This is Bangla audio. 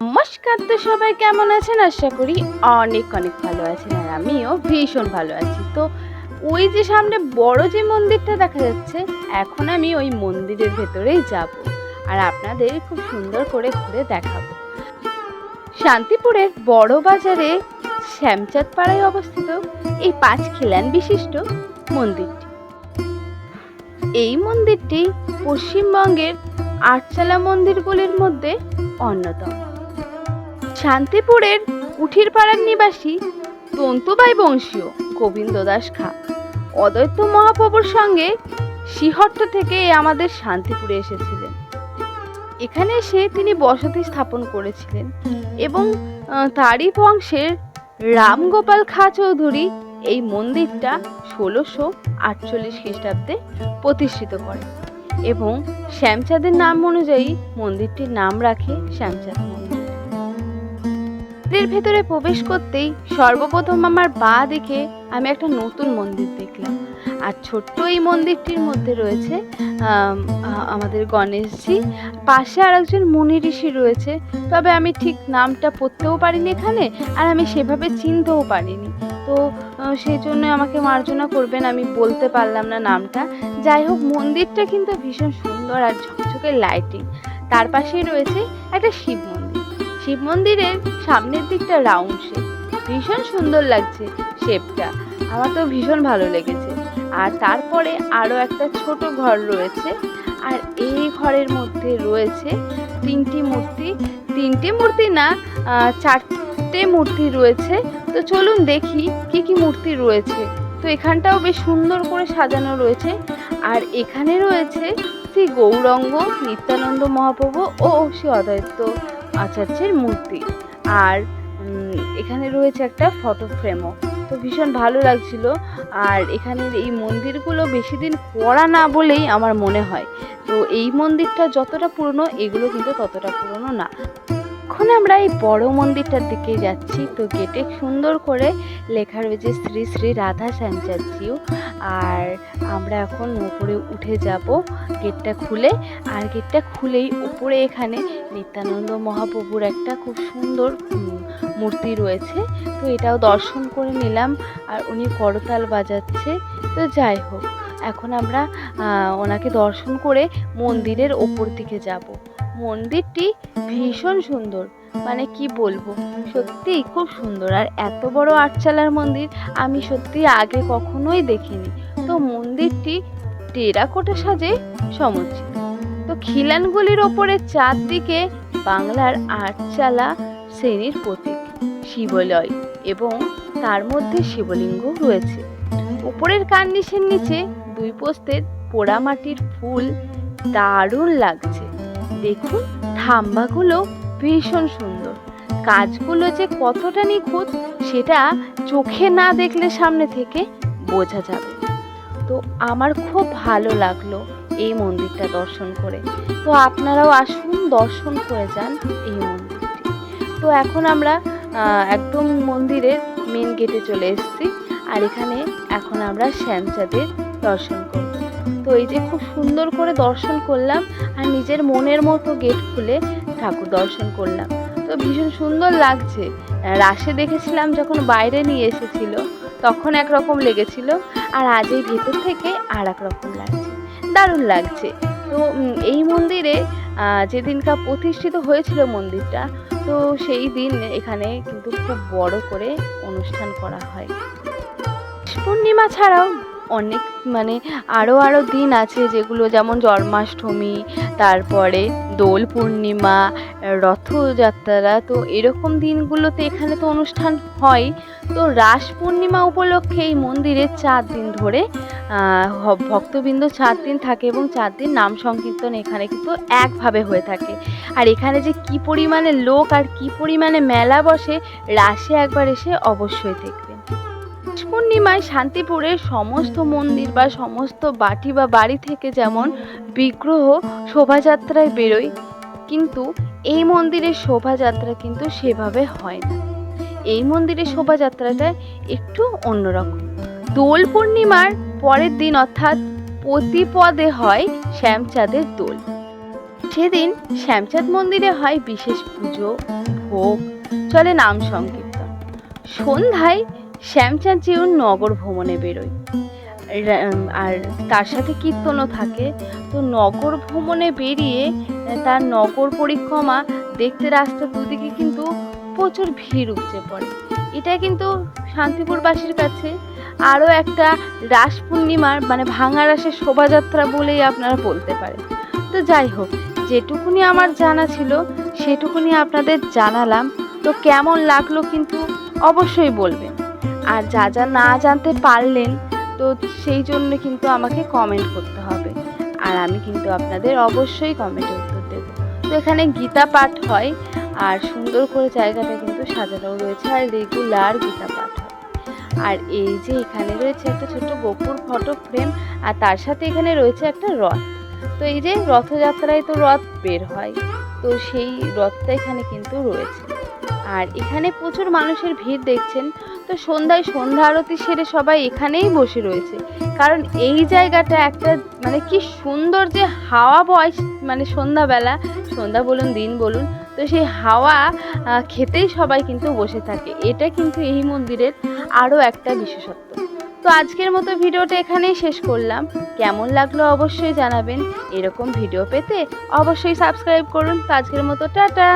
নমস্কার তো সবাই, কেমন আছেন? আশা করি অনেক অনেক ভালো আছেন আর আমিও ভীষণ ভালো আছি। তো ওই যে সামনে বড় যে মন্দিরটা দেখা যাচ্ছে, এখন আমি ওই মন্দিরের ভেতরেই যাব আর আপনাদের খুব সুন্দর করে ঘুরে দেখাবো। শান্তিপুরের বড় বাজারে শ্যামচাঁদ পাড়ায় অবস্থিত এই পাঁচ খিলান বিশিষ্ট মন্দিরটি। এই মন্দিরটি পশ্চিমবঙ্গের আটচালা মন্দিরগুলির মধ্যে অন্যতম। শান্তিপুরের কুঠির পাড়ার নিবাসী তন্তুবাই বংশীয় গোবিন্দ দাস খা। অদ্বৈত মহাপ্রভুর সঙ্গে শ্রীহট্ট থেকে আমাদের শান্তিপুরে এসেছিলেন। এখানে এসে তিনি বসতি স্থাপন করেছিলেন এবং তারই বংশের রামগোপাল খা চৌধুরী এই মন্দিরটা ষোলোশো আটচল্লিশ খ্রিস্টাব্দে প্রতিষ্ঠিত করেন এবং শ্যামচাঁদের নাম অনুযায়ী মন্দিরটির নাম রাখে শ্যামচাঁদ মন্দির। মন্দিরের ভেতরে প্রবেশ করতেই সর্বপ্রথম আমার বা দেখে আমি একটা নতুন মন্দির দেখলাম। আর ছোট্ট এই মন্দিরটির মধ্যে রয়েছে আমাদের গণেশজি, পাশে আর একজন মুনি ঋষি রয়েছে। তবে আমি ঠিক নামটা পড়তেও পারিনি এখানে, আর আমি সেভাবে চিনতেও পারিনি। তো সেই জন্য আমাকে মার্জনা করবেন, আমি বলতে পারলাম না নামটা। যাই হোক, মন্দিরটা কিন্তু ভীষণ সুন্দর আর ঝকঝকে লাইটিং তার পাশেই রয়েছে একটা শিব মন্দির। শিব মন্দিরের সামনের দিকটা রাউন্ড শেপ ভীষণ সুন্দর লাগছে শেপটা আমার তো ভীষণ ভালো লেগেছে। আর তারপরে আরও একটা ছোট ঘর রয়েছে। আর এই ঘরের মধ্যে রয়েছে তিনটি মূর্তি। তিনটে মূর্তি না চারটে মূর্তি রয়েছে। তো চলুন দেখি কি কি মূর্তি রয়েছে। তো এখানটাও বেশ সুন্দর করে সাজানো রয়েছে। আর এখানে রয়েছে শ্রী গৌরঙ্গ নিত্যানন্দ মহাপ্রভু ও শ্রী অদ্বৈত। আচার্যের মূর্তি। আর এখানে রয়েছে একটা ফটো ফ্রেমও তো ভীষণ ভালো লাগছিল। আর এখানের এই মন্দিরগুলো বেশি দিন পড়া না বলেই আমার মনে হয়। তো এই মন্দিরটা যতটা পুরনো, এগুলো কিন্তু ততটা পুরনো না। এখন আমরা এই বড় মন্দিরটার দিকে যাচ্ছি। তো গেটে সুন্দর করে লেখা রয়েছে শ্রী শ্রী রাধা শ্যামচাঁদজিও আর আমরা এখন উপরে উঠে যাব গেটটা খুলে। আর গেটটা খুলেই উপরে এখানে নিত্যানন্দ মহাপ্রভুর একটা খুব সুন্দর মূর্তি রয়েছে। তো এটাও দর্শন করে নিলাম। আর উনি করতাল বাজাচ্ছে। তো যাই হোক, এখন আমরা ওনাকে দর্শন করে মন্দিরের ওপর দিকে যাব। মন্দিরটি ভীষণ সুন্দর। মানে কি বলব? সত্যিই খুব সুন্দর। আর এত বড় আটচালার মন্দির আমি সত্যি আগে কখনোই দেখিনি। তো মন্দিরটি টেরাকোটা সাজে সমর্থিত। তো খিলানগুলির ওপরে চারদিকে বাংলার আটচালা শ্রেণির প্রতীক, শিবলয় এবং তার মধ্যে শিবলিঙ্গ রয়েছে। উপরের কার্নিশের নিচে দুই পোস্তের পোড়ামাটির ফুল দারুণ লাগছে। দেখুন, থাম্বাগুলো ভীষণ সুন্দর। কাজগুলো যে কতটা নিখুঁত, সেটা চোখে না দেখলে সামনে থেকে বোঝা যাবে। তো আমার খুব ভালো লাগল এই মন্দিরটা দর্শন করে। তো আপনারাও আসুন, দর্শন করে যান এই মন্দিরটি। তো এখন আমরা একদম মন্দিরের মেন গেটে চলে এসেছি। আর এখানে এখন আমরা শ্যামচাঁদের দর্শন করব। তো এই যে খুব সুন্দর করে দর্শন করলাম আর নিজের মনের মতো গেট খুলে ঠাকুর দর্শন করলাম। তো ভীষণ সুন্দর লাগছে। রাসে দেখেছিলাম যখন বাইরে নিয়ে এসেছিল, তখন একরকম লেগেছিল আর আজ এই ভেতর থেকে আর এক রকম লাগছে। দারুণ লাগছে। তো এই মন্দিরে যেদিনকার প্রতিষ্ঠিত হয়েছিল মন্দিরটা, তো সেই দিন এখানে কিন্তু খুব বড় করে অনুষ্ঠান করা হয়। পূর্ণিমা ছাড়াও অনেক মানে আরও আরও দিন আছে যেগুলো যেমন জন্মাষ্টমী, তারপরে দোল পূর্ণিমা, রথযাত্রা, তো এরকম দিনগুলোতে এখানে তো অনুষ্ঠান হয়। তো রাস পূর্ণিমা উপলক্ষে এই মন্দিরে চার দিন ধরে ভক্তবৃন্দ চার দিন থাকে এবং চার দিন নাম সংকীর্তন এখানে কিন্তু একভাবে হয়ে থাকে। আর এখানে যে কি পরিমাণে লোক আর কি পরিমাণে মেলা বসে, রাসে একবার এসে অবশ্যই দেখবেন রাস পূর্ণিমায় শান্তিপুরের সমস্ত মন্দির বা সমস্ত বাটি বা বাড়ি থেকে যেমন বিগ্রহ শোভাযাত্রায় বেরোয়, কিন্তু এই মন্দিরের শোভাযাত্রা কিন্তু সেভাবে হয় না। এই মন্দিরের শোভাযাত্রাটা একটু অন্যরকম। দোল পূর্ণিমার পরের দিন অর্থাৎ প্রতিপদে হয় শ্যামচাঁদের দোল। সেদিন শ্যামচাঁদ মন্দিরে হয় বিশেষ পুজো, ভোগ, চলে নাম সংকীর্তন। সন্ধ্যায় শ্যামচাঁদ জিউর নগর ভ্রমণে বেরোয়। আর তার সাথে কীর্তনও থাকে। তো নগর ভ্রমণে বেরিয়ে তার নগর পরিক্রমা দেখতে রাস্তার দুদিকে কিন্তু প্রচুর ভিড় উপচে পড়ে। এটা কিন্তু শান্তিপুরবাসীর কাছে আরও একটা রাস পূর্ণিমার মানে ভাঙা রাসের শোভাযাত্রা বলেই আপনারা বলতে পারেন। তো যাই হোক, যেটুকুনি আমার জানা ছিল, সেটুকুনি আপনাদের জানালাম। তো কেমন লাগল কিন্তু অবশ্যই বলবেন। আর যা যা না জানতে পারলেন, তো সেই জন্য কিন্তু আমাকে কমেন্ট করতে হবে। আর আমি কিন্তু আপনাদের অবশ্যই কমেন্টে উত্তর দেবো। তো এখানে গীতা পাঠ হয়, আর সুন্দর করে জায়গাটা কিন্তু সাজানো রয়েছে, আর রেগুলার গীতা পাঠ হয়। আর এই যে এখানে রয়েছে একটা ছোট্ট গোপুর ফটো ফ্রেম, আর তার সাথে এখানে রয়েছে একটা রথ। তো এই যে রথযাত্রায় তো রথ বের হয়, তো সেই রথটা এখানে কিন্তু রয়েছে। আর এখানে প্রচুর মানুষের ভিড় দেখছেন তো সন্ধ্যায় সন্ধ্যা আরতি সেরে সবাই এখানেই বসে রয়েছে। কারণ এই জায়গাটা একটা মানে কি সুন্দর যে হাওয়া বয় মানে সন্ধ্যাবেলা, সন্ধ্যা বলুন, দিন বলুন, তো সেই হাওয়া খেতেই সবাই কিন্তু বসে থাকে। এটা কিন্তু এই মন্দিরের আরও একটা বিশেষত্ব। তো আজকের মতো ভিডিওটা এখানেই শেষ করলাম। কেমন লাগল অবশ্যই জানাবেন। এরকম ভিডিও পেতে অবশ্যই সাবস্ক্রাইব করুন। তো আজকের মতো, টাটা!